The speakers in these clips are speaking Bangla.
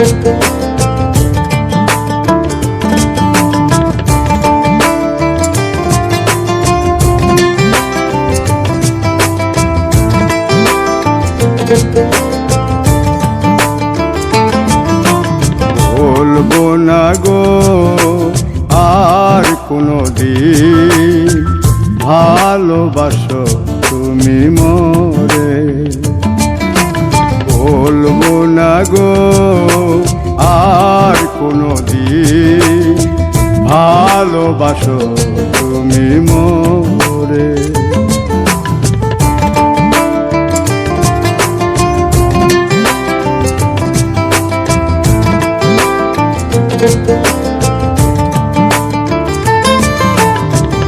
বলব না গো আর কোনো দিন ভালোবাসো তুমি মন। ভালোবাসো তুমি মোরে।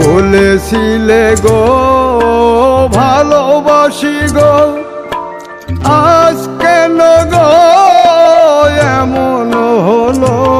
বলেছিলে গো ভালোবাসি গো আজ কেন গো এমন হলো?